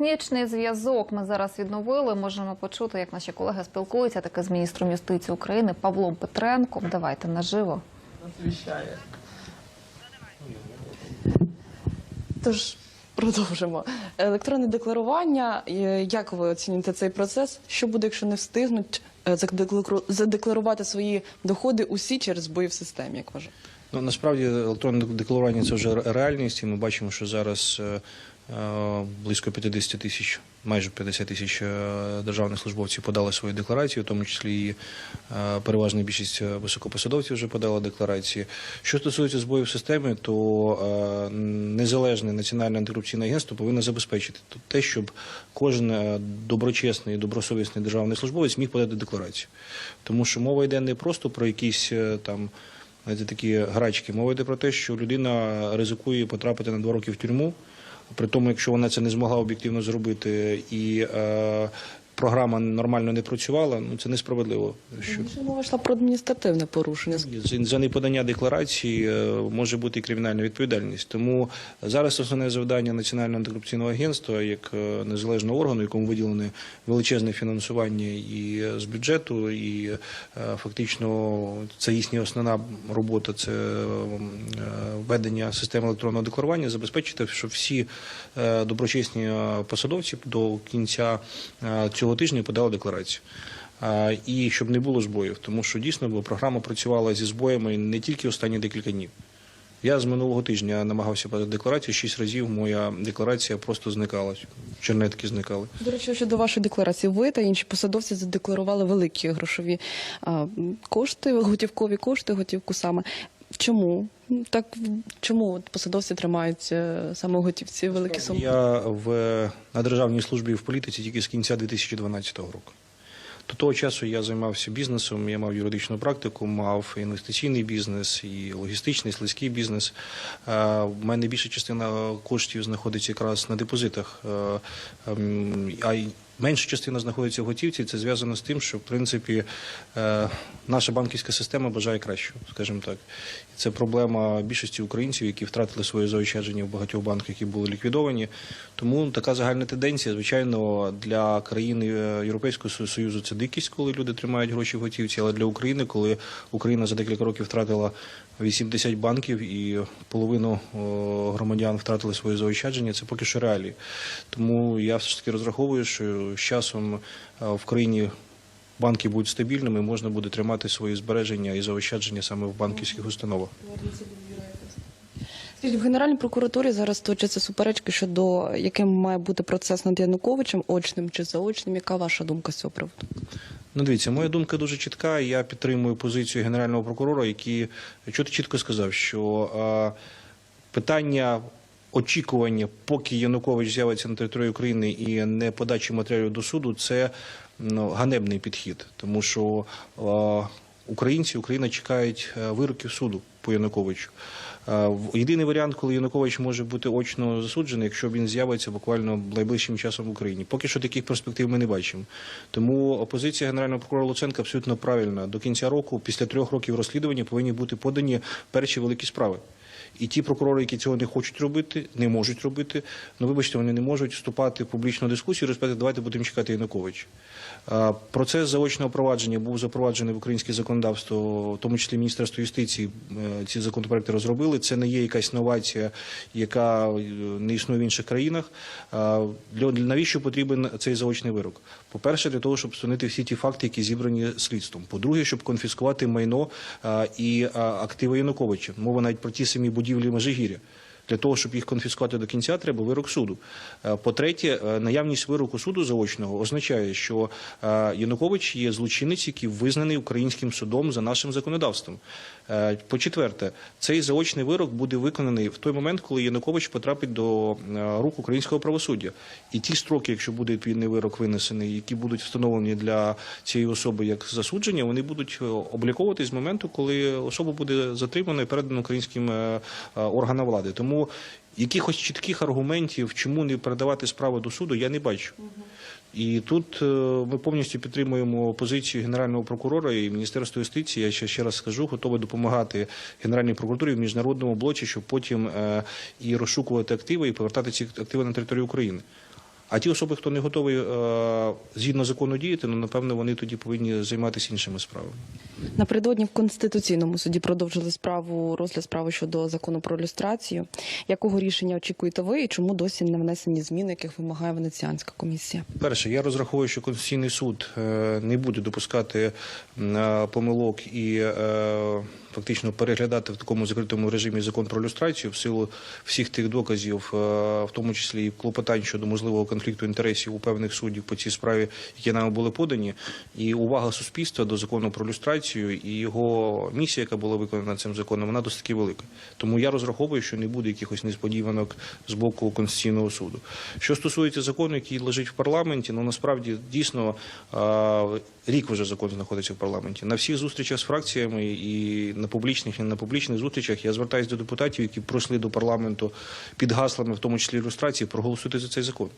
Технічний зв'язок ми зараз відновили. Можемо почути, як наші колеги спілкуються таки з міністром юстиції України Павлом Петренком. Давайте наживо. Тож продовжимо. Електронне декларування. е, Як ви оцінюєте цей процес? Що буде, якщо не встигнуть е, задеклару- задекларувати свої доходи усі через бої в системі, як вважаєте? Ну насправді електронне декларування це вже реальність, і ми бачимо, що зараз е, близько 50 тисяч, майже 50 тисяч е, державних службовців подали свої декларації, в тому числі і е, переважна більшість е, високопосадовців вже подала декларації. Що стосується збоїв системи, то е, незалежне національне антикорупційне агентство повинно забезпечити те, щоб кожен е, доброчесний, добросовісний державний службовець міг подати декларацію. Тому що мова йде не просто про якісь е, там такі грачки. Мова йде про те, що людина ризикує потрапити на два роки в тюрму. При тому, якщо вона це не змогла об'єктивно зробити, і е, програма нормально не працювала, ну це несправедливо. Що мова йшла про адміністративне порушення. за- за неподання декларації е, може бути і кримінальна відповідальність. Тому зараз основне завдання Національного антикорупційного агентства як е, незалежного органу, якому виділене величезне фінансування і з бюджету, і е, фактично це їхня основна робота. Це е, введення системи електронного декларування, забезпечити, щоб всі е, доброчесні е, посадовці до кінця е, цього тижня подали декларацію. І щоб не було збоїв, тому що дійсно програма працювала зі збоями не тільки останні декілька днів. Я з минулого тижня намагався подати декларацію. Шість разів моя декларація просто зникала. Чернетки зникали. До речі, щодо вашої декларації, ви та інші посадовці задекларували великі грошові кошти, готівкові кошти, готівку саме. Чому так чому посадовці тримають е, саме готівці великі суми? Я в на державній службі в політиці тільки з кінця 2012 року. До того часу я займався бізнесом, я мав юридичну практику, мав інвестиційний бізнес і логістичний, слизький бізнес. Е, У мене більша частина коштів знаходиться якраз на депозитах, е, ем, а менша частина знаходиться в готівці. Це зв'язано з тим, що в принципі е, наша банківська система бажає кращого, скажімо так. І це проблема більшості українців, які втратили свої заощадження в багатьох банках, які були ліквідовані. Тому така загальна тенденція, звичайно, для країн е, Європейського Союзу це дикість, коли люди тримають гроші в готівці. Але для України, коли Україна за декілька років втратила 80 банків і половину громадян втратили свої заощадження, це поки що реалії. Тому я все ж таки розраховую, що з часом е, в країні банки будуть стабільними, можна буде тримати свої збереження і заощадження саме в банківських установах. В Генеральній прокуратурі зараз точаться суперечки щодо яким має бути процес над Януковичем, очним чи заочним. Яка ваша думка з цього приводу? Ну, дивіться, моя думка дуже чітка. Я підтримую позицію генерального прокурора, який чітко сказав, що е, питання очікування, поки Янукович з'явиться на території України і не подачі матеріалів до суду, це ну, ганебний підхід, тому що е, українці, Україна чекають е, вироків суду по Януковичу. Е, Єдиний варіант, коли Янукович може бути очно засуджений, якщо він з'явиться буквально найближчим часом в Україні. Поки що таких перспектив ми не бачимо. Тому опозиція генерального прокурора Луценка абсолютно правильна. До кінця року, після трьох років розслідування, повинні бути подані перші великі справи. І ті прокурори, які цього не хочуть робити, не можуть робити. Ну, вибачте, вони не можуть вступати в публічну дискусію і розповідати, давайте будемо чекати Януковича. Процес заочного провадження був запроваджений в українське законодавство, в тому числі Міністерство юстиції е, ці законопроекти розробили. Це не є якась новація, яка е, не існує в інших країнах. Навіщо потрібен цей заочний вирок? По-перше, для того, щоб встановити всі ті факти, які зібрані слідством. По-друге, щоб конфіскувати майно і активи Януковича. Мова навіть про ті самі будівлі Межигір'я. Для того, щоб їх конфіскувати до кінця, треба вирок суду. Е, По-третє, е, наявність вироку суду заочного означає, що е, Янукович є злочинець, який визнаний українським судом за нашим законодавством. Е, По-четверте, цей заочний вирок буде виконаний в той момент, коли Янукович потрапить до рук українського правосуддя. І ті строки, якщо буде відповідний вирок винесений, які будуть встановлені для цієї особи як засудження, вони будуть обліковуватись з моменту, коли особа буде затримана і передана українським органам влади. Тому якихось чітких аргументів, чому не передавати справи до суду, я не бачу. І тут е, ми повністю підтримуємо позицію генерального прокурора і міністерства юстиції. Я ще ще раз скажу, готові допомагати генеральній прокуратурі в міжнародному блоці, щоб потім е, і розшукувати активи і повертати ці активи на територію України. А ті особи, хто не готовий е, згідно закону діяти, ну напевно вони тоді повинні займатися іншими справами. Напередодні в Конституційному суді продовжили справу розгляд справи щодо закону про люстрацію. Якого рішення очікуєте ви і чому досі не внесені зміни, яких вимагає Венеціанська комісія? Перше, я розраховую, що Конституційний суд е, не буде допускати е, помилок і фактично переглядати в такому закритому режимі закон про люстрацію в силу всіх тих доказів, е, в тому числі і клопотань щодо можливого конфлікту інтересів у певних суддів по цій справі, які нам були подані, і увага суспільства до закону про люстрацію і його місія, яка була виконана цим законом, вона досить таки велика. Тому я розраховую, що не буде якихось несподіванок з боку Конституційного суду. Що стосується закону, який лежить в парламенті, ну насправді дійсно е, рік вже закон знаходиться в парламенті. На всіх зустрічах з фракціями і на публічних, і на публічних зустрічах я звертаюся до депутатів, які пройшли до парламенту під гаслами, в тому числі ілюстрації, проголосуйте за цей закон.